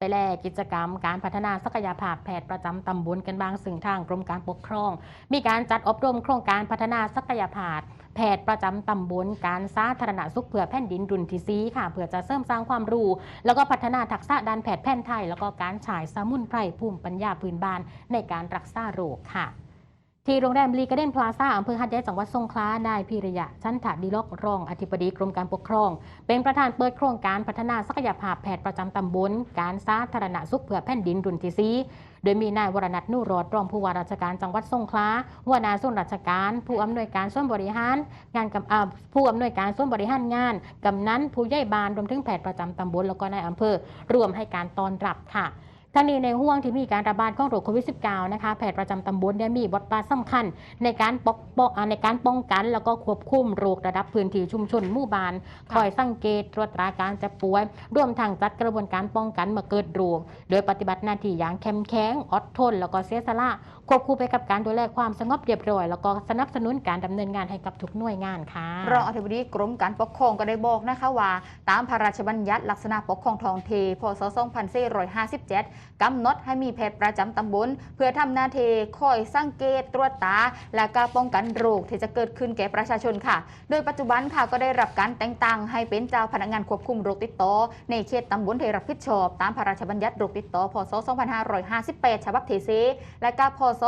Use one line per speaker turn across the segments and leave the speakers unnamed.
ไปแลกกิจกรรมการพัฒนาศักยภาพแพทย์ประจำตำบลกันบางซึ่งทางกรมการปกครอง มีการจัดอบรมโครงการพัฒนาศักยภาพแพทย์ประจำตำบลการสาธารณสุขเพื่อแผ่นดินรุ่นที่ซีค่ะเพื่อจะเสริมสร้างความรู้ แล้วก็พัฒนาทักษะด้านแพทย์แผนไทย แล้วก็การฉายสมุนไพรภูมิปัญญาพื้นบ้านในการรักษาโรคค่ะ ที่โรงแรมลีกาเดนพลาซ่าอำเภอหัดใหญ่จังหวัดสงขลานายพิริยะ ชั้นถะดีลกรอง อธิบดีกรมการปกครอง เป็นประธานเปิดโครงการพัฒนาศักยภาพแพทย์ประจำตำบล การสาธารณสุขเพื่อแผ่นดินรุ่นที่ซีโดยมีนายวรนัทนุรอดรองผู้ว่าราชการจังหวัดสงขลาหัวหน้าส่วนราชการ ผู้อำนวยการส่วนบริหารงานกำอ่าผู้อำนวยการส่วนบริหารงานกำนันผู้ใหญ่บ้านรวมถึงแพทย์ประจำตำบลแล้วก็นายอำเภอรวมให้การต้อนรับค่ะ ทั้งนี้ในห่วงที่มีการระบาดของโรคโควิด -19 นะคะแพทย์ประจำตำบลเนี่ยมีบทบาทสำคัญ ในการปกป้องในการป้องกัน แล้วก็ควบคุมโรคระดับพื้นที่ชุมชนหมู่บ้านคอยสังเกตตรวจตราการเจ็บป่วยร่วมทางจัดกระบวนการป้องกันเมื่อเกิดโรคโดยปฏิบัติหน้าที่อย่างเข้มแข็งอดทน แล้วก็เสียสละควบคู่ไปกับการดูแลความสงบเรียบร้อย แล้วก็สนับสนุนการดำเนินงานให้กับทุกหน่วยงานค่ะ
รองอธิบดีกรมการปกครองก็ได้บอกนะคะว่า ตามพระราชบัญญัติลักษณะปกครองท้องถิ่นพศ 2457กำหนดให้มีแพทย์ประจำตำบล เพื่อทำหน้าที่คอยสังเกตตรวจตา และก็ป้องกันโรคที่จะเกิดขึ้นแก่ประชาชนค่ะ โดยปัจจุบันค่ะก็ได้รับการแต่งตั้งให้เป็นเจ้าพนักงานควบคุมโรคติดต่อในเขตตำบลที่รับผิดชอบ ตามพระราชบัญญัติโรคติดต่อพศ 2558 ฉบับที่7และก็พศ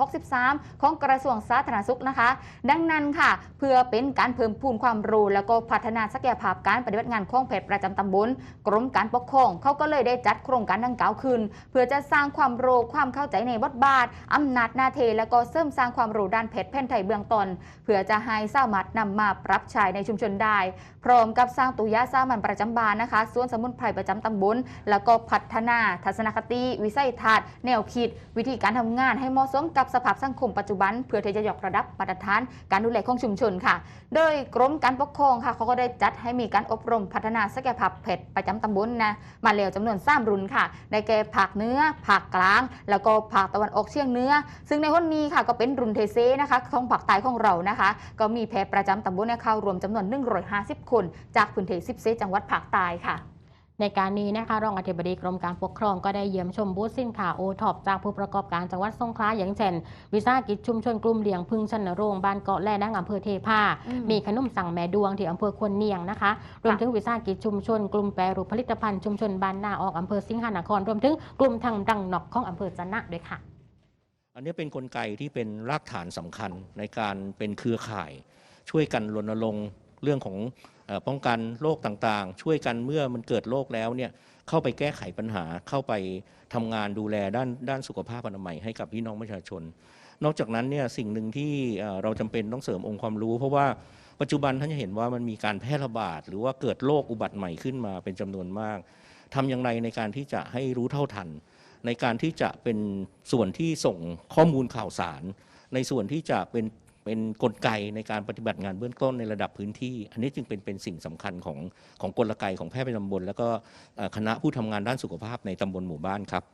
2563 ของกระทรวงสาธารณสุขนะคะ ดังนั้นค่ะ เพื่อเป็นการเพิ่มพูนความรู้ แล้วก็พัฒนาศักยภาพการปฏิบัติงานของแพทย์ประจำตำบล กรมการปกครองเขาก็เลยได้จัดโครงการดังกล่าวขึ้น เพื่อจะสร้างความรู้ความเข้าใจในบทบาทอำนาจหน้าที่แล้วก็เสริมสร้างความรู้ด้านแพทย์แผ่นไทยเบื้องต้นเพื่อจะให้สามารถนำมาปรับใช้ในชุมชนได้ พร้อมกับสร้างตุยาสามัญประจำบานนะคะส่วนสมุนไพรประจำตำบลแล้วก็พัฒนาทัศนคติ วิสัยทัศน์แนวคิด วิธีการทำงานให้เหมาะสมกับสภาพสังคมปัจจุบัน เพื่อที่จะยกระดับมาตรฐานการดูแลของชุมชนค่ะ โดยกรมการปกครองค่ะเขาก็ได้จัดให้มีการอบรมพัฒนาศักยภาพเพชรประจำตำบลนะมาแล้วจำนวน3รุ่นค่ะได้แก่ผักเนื้อผักกลาง แล้วก็ผักตะวันออกเฉียงเนื้อ ซึ่งในวันนี้ค่ะก็เป็นรุนเทเซนะคะของภาคใต้ของเรานะคะ ก็มีแพรประจำตำบลเนี่ยเข้ารวมจำนวน 150 คน จากพื้นที่10เซจังหวัดภาคใต้ค่ะ
ในการนี้นะคะรองอธิบดีกรมการปกครองก็ได้เยี่ยมชมบูธสินค้าโอท็อปจากผู้ประกอบการจังหวัดสงขลาอย่างเช่น วิสาหกิจชุมชนกลุ่มเลี้ยงพึ่งชันนโรงบ้านเกาะแล่นังอำเภอเทพา
อืม
มีขนมสั่งแม่ดวงที่อำเภอควนเนียงนะคะ รวมถึงวิสาหกิจชุมชนกลุ่มแปรรูปผลิตภัณฑ์ชุมชนบ้านนาออกอำเภอสิงหานครรวมถึงกลุ่มทางดังนอกของอำเภอจะนะด้วยค่ะ
อันนี้เป็นนกลไกที่เป็นรากฐานสำคัญในการเป็นเครือข่าย ช่วยกันรณรงค์เรื่องของเอ่อ ป้องกันโรคต่างๆ ช่วยกันเมื่อมันเกิดโรคแล้วเนี่ยเข้าไปแก้ไขปัญหาเข้าไปทำงานดูแลด้านด้านสุขภาพอนามัยให้กับพี่น้องประชาชน นอกจากนั้นเนี่ยสิ่งหนึ่งที่เราจำเป็นต้องเสริมองค์ความรู้ เพราะว่าปัจจุบันท่านจะเห็นว่ามันมีการแพร่ระบาด หรือว่าเกิดโรคอุบัติใหม่ขึ้นมาเป็นจำนวนมากทำอย่างไรในการที่จะให้รู้เท่าทัน ในการที่จะเป็นส่วนที่ส่งข้อมูลข่าวสาร ในส่วนที่จะเป็น เป็นกลไกในการปฏิบัติงานเบื้องต้นในระดับพื้นที่ อันนี้จึงเป็นเป็นสิ่งสำคัญของของกลไกของแพทย์ประจำตำบลแล้วก็คณะผู้ทำงานด้านสุขภาพในตำบลหมู่บ้านครับ